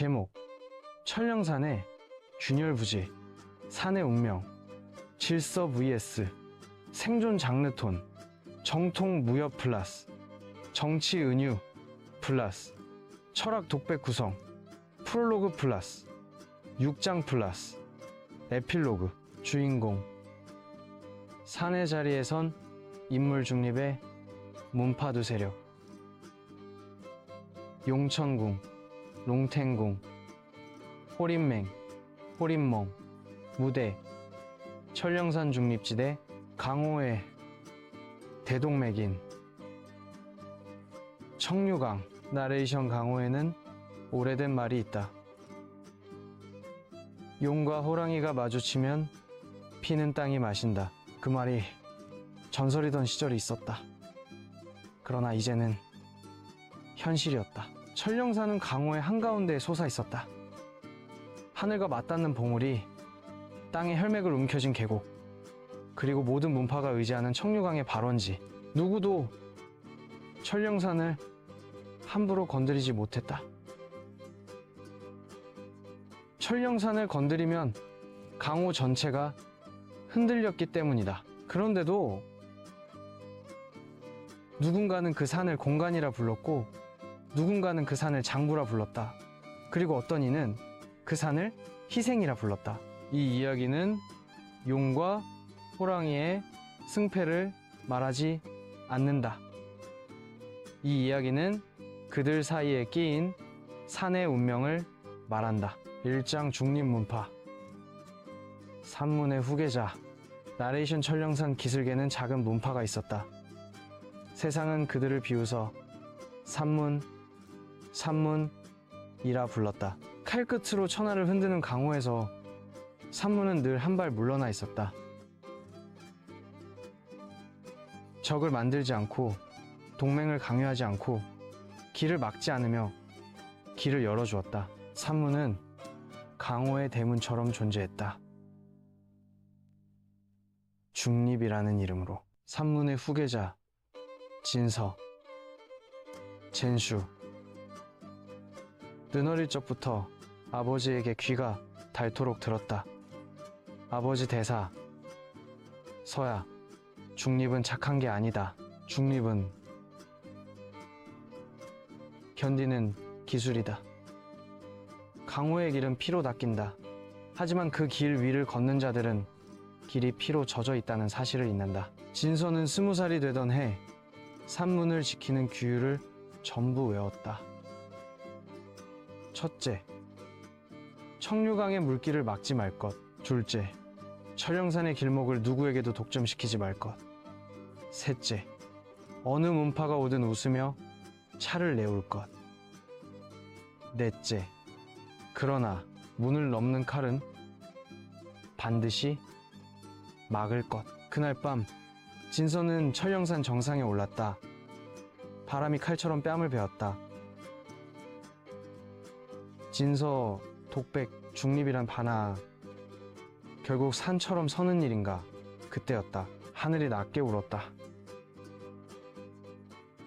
제목 천령산의 균열 부지 산의 운명 질서 vs 생존 장르톤 정통 무협 플러스 정치 은유 플러스 철학 독백 구성 프롤로그 플러스 6장 플러스 에필로그 주인공. 산의 자리에 선 인물 중립의 문파두 세력. 용천궁 롱탱궁 호림맹 호림멍 무대 천령산 중립지대 강호의 대동맥인 청류강 나레이션 강호에는 오래된 말이 있다. 용과 호랑이가 마주치면 피는 땅이 마신다. 그 말이 전설이던 시절이 있었다. 그러나 이제는 현실이었다. 천령산은 강호의 한가운데에 솟아 있었다. 하늘과 맞닿는 봉우리, 땅에 혈맥을 움켜쥔 계곡, 그리고 모든 문파가 의지하는 청류강의 발원지. 누구도 천령산을 함부로 건드리지 못했다. 천령산을 건드리면 강호 전체가 흔들렸기 때문이다. 그런데도 누군가는 그 산을 공간이라 불렀고 누군가는 그 산을 장부라 불렀다. 그리고 어떤 이는 그 산을 희생이라 불렀다. 이 이야기는 용과 호랑이의 승패를 말하지 않는다. 이 이야기는 그들 사이에 끼인 산의 운명을 말한다. 일장 중립문파 산문의 후계자 나레이션 천령산 기슭에는 작은 문파가 있었다. 세상은 그들을 비웃어 산문, 산문이라 불렀다. 칼끝으로 천하를 흔드는 강호에서 산문은 늘 한 발 물러나 있었다. 적을 만들지 않고 동맹을 강요하지 않고 길을 막지 않으며 길을 열어주었다. 산문은 강호의 대문처럼 존재했다. 중립이라는 이름으로 산문의 후계자 진서 젠슈 눈어릴 적부터 아버지에게 귀가 닳도록 들었다. 아버지 대사 서야 중립은 착한 게 아니다. 중립은 견디는 기술이다. 강호의 길은 피로 닦인다. 하지만 그 길 위를 걷는 자들은 길이 피로 젖어 있다는 사실을 잊는다. 진서는 스무 살이 되던 해 산문을 지키는 규율을 전부 외웠다. 첫째, 청류강의 물길을 막지 말 것. 둘째, 철령산의 길목을 누구에게도 독점시키지 말 것. 셋째, 어느 문파가 오든 웃으며 차를 내올 것. 넷째, 그러나 문을 넘는 칼은 반드시 막을 것. 그날 밤 진서는 철령산 정상에 올랐다. 바람이 칼처럼 뺨을 베었다. 진서, 독백, 중립이란 바나 결국 산처럼 서는 일인가 그때였다. 하늘이 낮게 울었다.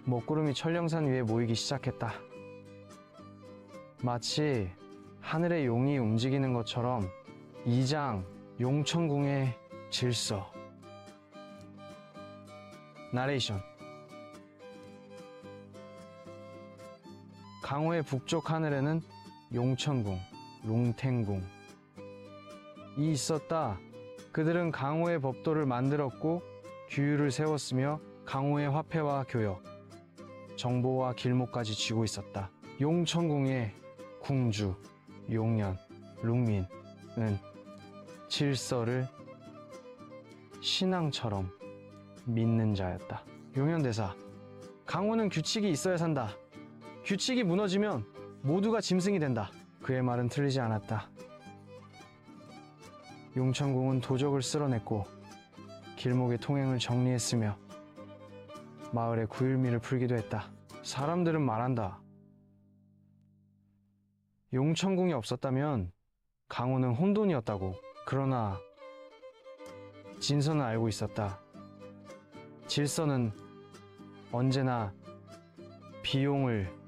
먹구름이 철령산 위에 모이기 시작했다. 마치 하늘의 용이 움직이는 것처럼 이장 용천궁의 질서 나레이션 강호의 북쪽 하늘에는 용천궁, 롱탱궁 이 있었다. 그들은 강호의 법도를 만들었고 규율을 세웠으며 강호의 화폐와 교역, 정보와 길목까지 쥐고 있었다. 용천궁의 궁주, 용년, 룽민은 질서를 신앙처럼 믿는 자였다. 용현대사 강호는 규칙이 있어야 산다. 규칙이 무너지면 모두가 짐승이 된다. 그의 말은 틀리지 않았다. 용천궁은 도적을 쓸어냈고 길목의 통행을 정리했으며 마을에 구일미를 풀기도 했다. 사람들은 말한다. 용천궁이 없었다면 강호는 혼돈이었다고. 그러나 진서는 알고 있었다. 질서는 언제나 비용을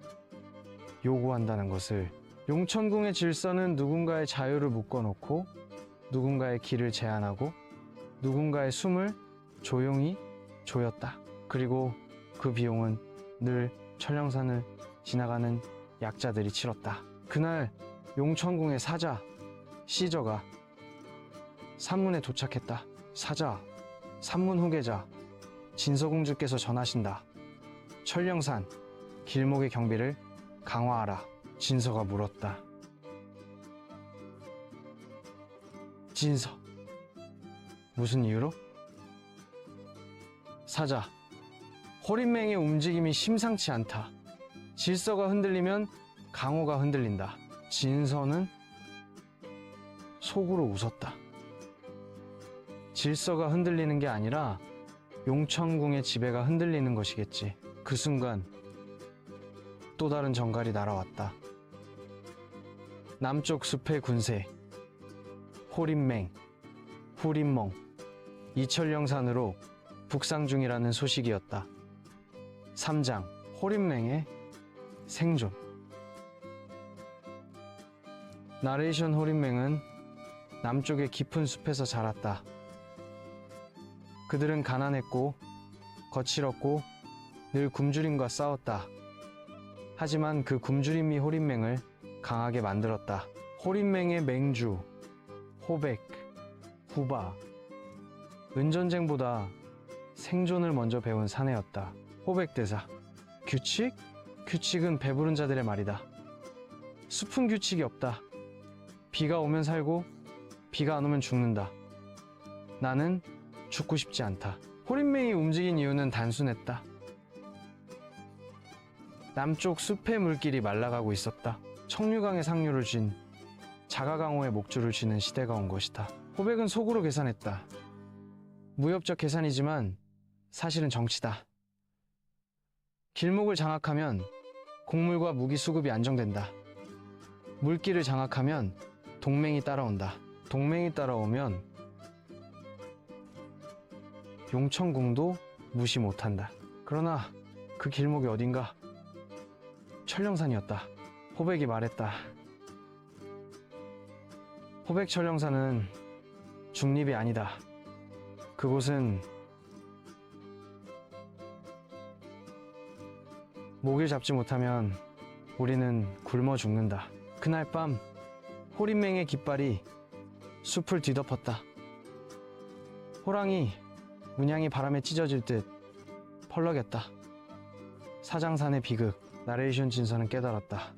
요구한다는 것을 용천궁의 질서는 누군가의 자유를 묶어놓고 누군가의 길을 제한하고 누군가의 숨을 조용히 조였다. 그리고 그 비용은 늘 천령산을 지나가는 약자들이 치렀다. 그날 용천궁의 사자 시저가 산문에 도착했다. 사자, 산문 후계자 진서공주께서 전하신다. 천령산 길목의 경비를 강화하라. 진서가 물었다. 진서, 무슨 이유로? 사자, 호린맹의 움직임이 심상치 않다. 질서가 흔들리면 강호가 흔들린다. 진서는 속으로 웃었다. 질서가 흔들리는 게 아니라 용천궁의 지배가 흔들리는 것이겠지. 그 순간 또 다른 정갈이 날아왔다. 남쪽 숲의 군세 호린맹, 후린멍, 이철령산으로 북상 중이라는 소식이었다. 3장 호린맹의 생존 나레이션 호린맹은 남쪽의 깊은 숲에서 자랐다. 그들은 가난했고 거칠었고 늘 굶주림과 싸웠다. 하지만 그 굶주림이 호린맹을 강하게 만들었다. 호린맹의 맹주, 호백, 후바, 은전쟁보다 생존을 먼저 배운 사내였다. 호백 대사. 규칙? 규칙은 배부른 자들의 말이다. 숲은 규칙이 없다. 비가 오면 살고 비가 안 오면 죽는다. 나는 죽고 싶지 않다. 호린맹이 움직인 이유는 단순했다. 남쪽 숲의 물길이 말라가고 있었다. 청류강의 상류를 쥔 자가강호의 목줄을 쥐는 시대가 온 것이다. 호백은 속으로 계산했다. 무협적 계산이지만 사실은 정치다. 길목을 장악하면 곡물과 무기 수급이 안정된다. 물길을 장악하면 동맹이 따라온다. 동맹이 따라오면 용천궁도 무시 못한다. 그러나 그 길목이 어딘가 철령산이었다. 호백이 말했다. 호백 철령산은 중립이 아니다. 그곳은 목을 잡지 못하면 우리는 굶어 죽는다. 그날 밤 호린맹의 깃발이 숲을 뒤덮었다. 호랑이 문양이 바람에 찢어질 듯 펄럭였다. 사장산의 비극, 나레이션 진서는 깨달았다.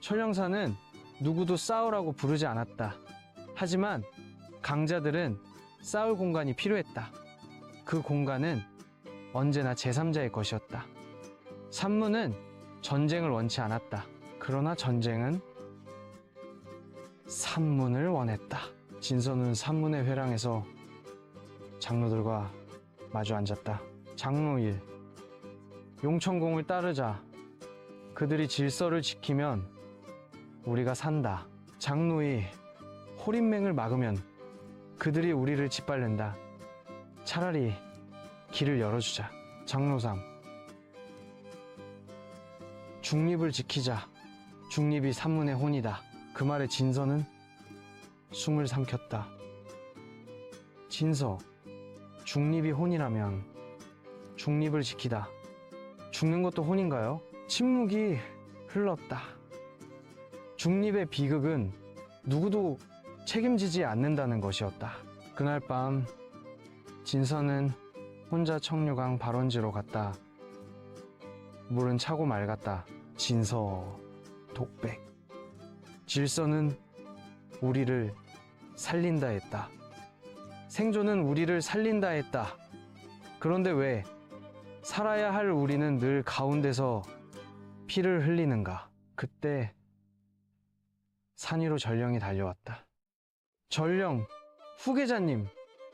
철령산은 누구도 싸우라고 부르지 않았다. 하지만 강자들은 싸울 공간이 필요했다. 그 공간은 언제나 제3자의 것이었다. 산문은 전쟁을 원치 않았다. 그러나 전쟁은 산문을 원했다. 진서는 산문의 회랑에서 장로들과 마주 앉았다. 장로 1. 용천공을 따르자. 그들이 질서를 지키면 우리가 산다. 장로 2. 호린맹을 막으면 그들이 우리를 짓밟는다. 차라리 길을 열어주자. 장로 3. 중립을 지키자. 중립이 산문의 혼이다. 그 말에 진서는 숨을 삼켰다. 진서, 중립이 혼이라면 중립을 지키다. 죽는 것도 혼인가요? 침묵이 흘렀다. 중립의 비극은 누구도 책임지지 않는다는 것이었다. 그날 밤 진서는 혼자 청류강 발원지로 갔다. 물은 차고 맑았다. 진서, 독백. 질서는 우리를 살린다 했다. 생존은 우리를 살린다 했다. 그런데 왜 살아야 할 우리는 늘 가운데서 피를 흘리는가? 그때 산 위로 전령이 달려왔다. 전령, 후계자님,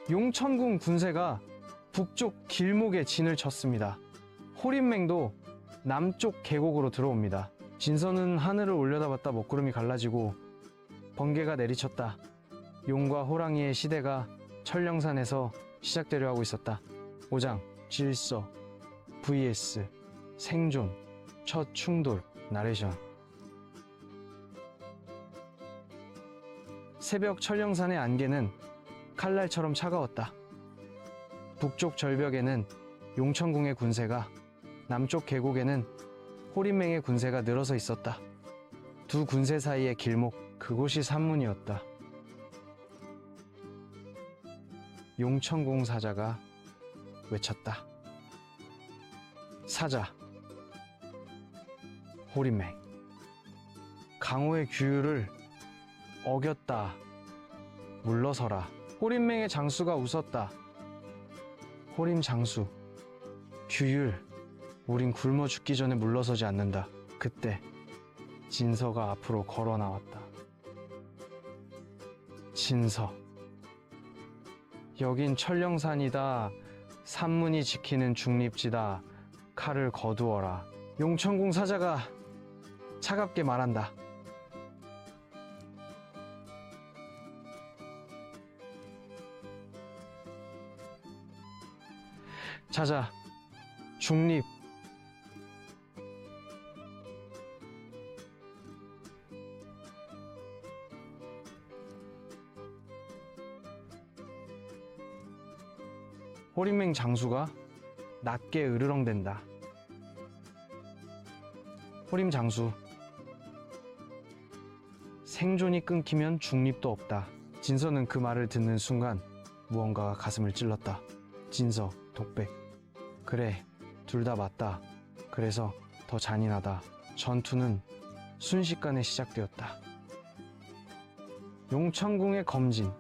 용천궁 군세가 북쪽 길목에 진을 쳤습니다. 호린맹도 남쪽 계곡으로 들어옵니다. 진서는 하늘을 올려다봤다 먹구름이 갈라지고 번개가 내리쳤다. 용과 호랑이의 시대가 철령산에서 시작되려 하고 있었다. 5장 질서 vs 생존 첫 충돌 나레이션 새벽 철령산의 안개는 칼날처럼 차가웠다. 북쪽 절벽에는 용천궁의 군세가 남쪽 계곡에는 호림맹의 군세가 늘어서 있었다. 두 군세 사이의 길목 그곳이 산문이었다. 용천궁 사자가 외쳤다. 사자 호림맹 강호의 규율을 어겼다. 물러서라. 호림맹의 장수가 웃었다. 호림 장수. 규율. 우린 굶어 죽기 전에 물러서지 않는다. 그때 진서가 앞으로 걸어 나왔다. 진서. 여긴 철령산이다. 산문이 지키는 중립지다. 칼을 거두어라. 용천궁 사자가 차갑게 말한다. 자자, 중립. 호림맹 장수가 낮게 으르렁댄다. 호림 장수. 생존이 끊기면 중립도 없다. 진서는 그 말을 듣는 순간 무언가가 가슴을 찔렀다. 진서, 독백. 그래, 둘 다 맞다. 그래서 더 잔인하다. 전투는 순식간에 시작되었다. 용천궁의 검진.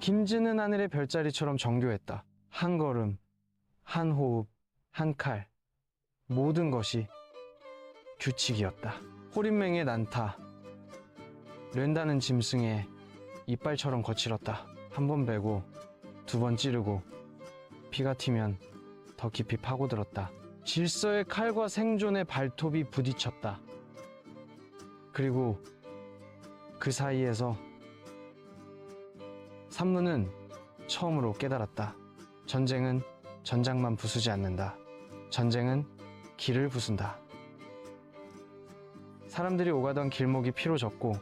김지는 하늘의 별자리처럼 정교했다. 한 걸음, 한 호흡, 한 칼. 모든 것이 규칙이었다. 호림맹의 난타. 렌다는 짐승의 이빨처럼 거칠었다. 한 번 베고 두 번 찌르고 피가 튀면 더 깊이 파고들었다. 질서의 칼과 생존의 발톱이 부딪혔다. 그리고 그 사이에서 삼루는 처음으로 깨달았다. 전쟁은 전장만 부수지 않는다. 전쟁은 길을 부순다. 사람들이 오가던 길목이 피로 졌고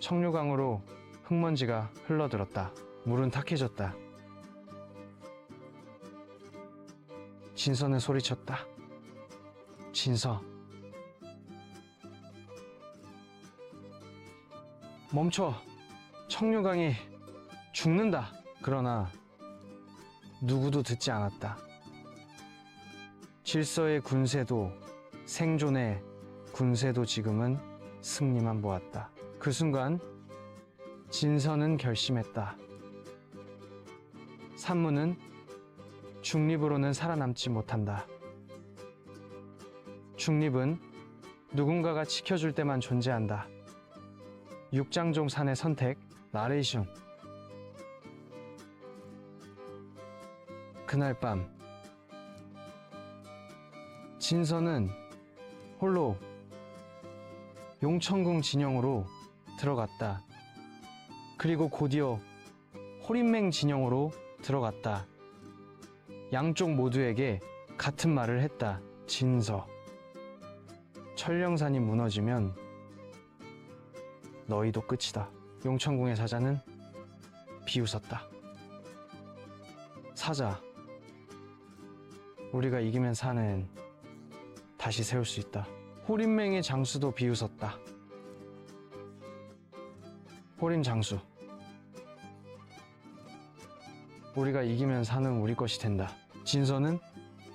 청류강으로 흙먼지가 흘러들었다. 물은 탁해졌다. 진서는 소리쳤다. 진서. 멈춰. 청류강이 죽는다. 그러나 누구도 듣지 않았다. 질서의 군세도 생존의 군세도 지금은 승리만 보았다. 그 순간 진서는 결심했다. 산무는 중립으로는 살아남지 못한다. 중립은 누군가가 지켜줄 때만 존재한다. 육장종 산의 선택, 나레이션. 그날 밤, 진서는 홀로 용천궁 진영으로 들어갔다. 그리고 곧이어 호림맹 진영으로 들어갔다. 양쪽 모두에게 같은 말을 했다. 진서. 철령산이 무너지면 너희도 끝이다. 용천궁의 사자는 비웃었다. 사자. 우리가 이기면 산은 다시 세울 수 있다. 호림맹의 장수도 비웃었다. 호림 장수. 우리가 이기면 산은 우리 것이 된다. 진서는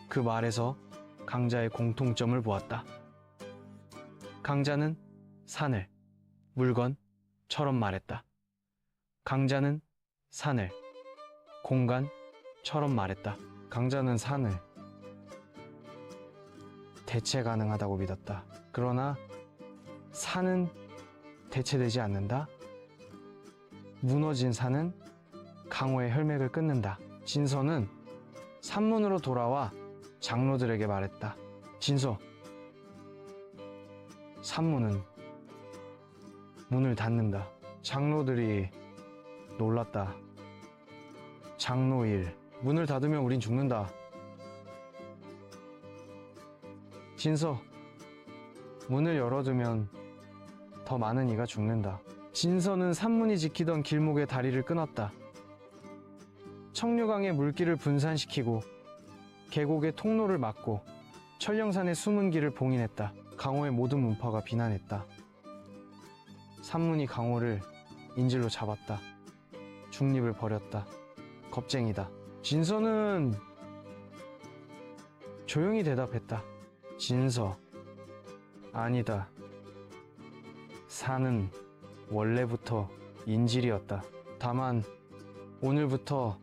그 말에서 강자의 공통점을 보았다. 강자는 산을, 물건처럼 말했다. 강자는 산을, 공간처럼 말했다. 강자는 산을 대체 가능하다고 믿었다. 그러나 산은 대체되지 않는다. 무너진 산은 강호의 혈맥을 끊는다. 진서는 산문으로 돌아와 장로들에게 말했다. 진서, 산문은 문을 닫는다. 장로들이 놀랐다. 장로일, 문을 닫으면 우린 죽는다. 진서, 문을 열어두면 더 많은 이가 죽는다. 진서는 산문이 지키던 길목의 다리를 끊었다. 청류강의 물길을 분산시키고 계곡의 통로를 막고 천령산의 숨은 길을 봉인했다. 강호의 모든 문파가 비난했다. 산문이 강호를 인질로 잡았다. 중립을 버렸다. 겁쟁이다. 진서는 조용히 대답했다. 진서. 아니다. 산은 원래부터 인질이었다. 다만 오늘부터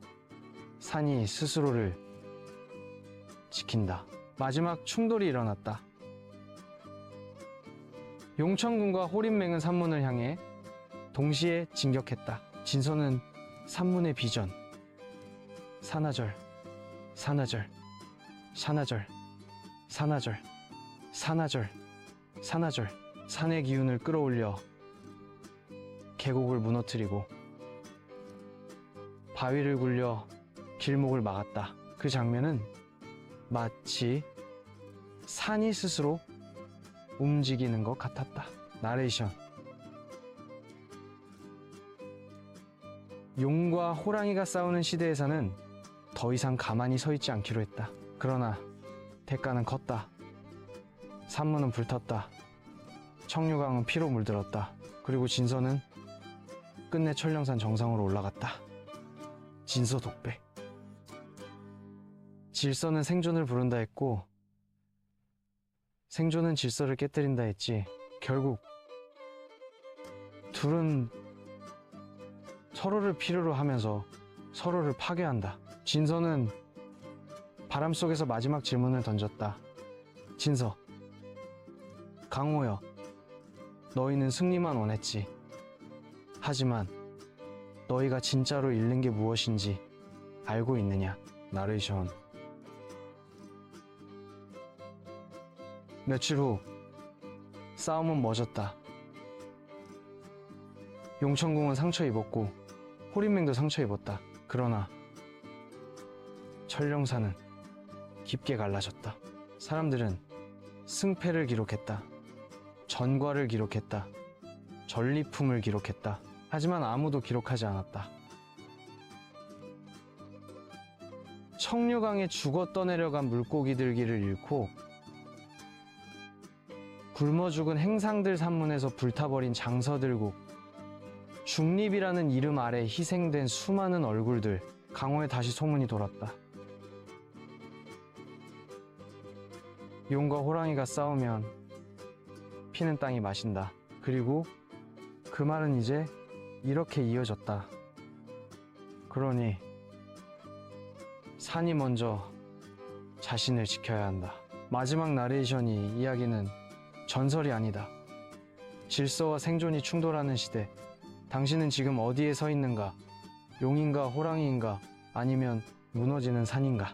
산이 스스로를 지킨다. 마지막 충돌이 일어났다. 용천군과 호린맹은 산문을 향해 동시에 진격했다. 진서는 산문의 비전. 산하절, 산하절, 산하절, 산하절, 산하절, 산하절. 산의 기운을 끌어올려 계곡을 무너뜨리고 바위를 굴려 길목을 막았다. 그 장면은 마치 산이 스스로 움직이는 것 같았다. 나레이션. 용과 호랑이가 싸우는 시대에 서는 더 이상 가만히 서 있지 않기로 했다. 그러나 대가는 컸다. 산문은 불탔다. 청류강은 피로 물들었다. 그리고 진서는 끝내 천령산 정상으로 올라갔다. 진서 독백. 질서는 생존을 부른다 했고 생존은 질서를 깨뜨린다 했지. 결국 둘은 서로를 필요로 하면서 서로를 파괴한다. 진서는 바람 속에서 마지막 질문을 던졌다. 진서, 강호여, 너희는 승리만 원했지. 하지만 너희가 진짜로 잃는 게 무엇인지 알고 있느냐? 나레이션. 며칠 후 싸움은 멎었다. 용천궁은 상처 입었고 호린맹도 상처 입었다. 그러나 천령사는 깊게 갈라졌다. 사람들은 승패를 기록했다. 전과를 기록했다. 전리품을 기록했다. 하지만 아무도 기록하지 않았다. 청류강에 죽어 떠내려간 물고기들 길을 잃고 굶어 죽은 행상들 산문에서 불타버린 장서들국 중립이라는 이름 아래 희생된 수많은 얼굴들 강호에 다시 소문이 돌았다. 용과 호랑이가 싸우면 피는 땅이 마신다. 그리고 그 말은 이제 이렇게 이어졌다. 그러니 산이 먼저 자신을 지켜야 한다. 마지막 나레이션이 이야기는 전설이 아니다. 질서와 생존이 충돌하는 시대. 당신은 지금 어디에 서 있는가? 용인가 호랑이인가? 아니면 무너지는 산인가?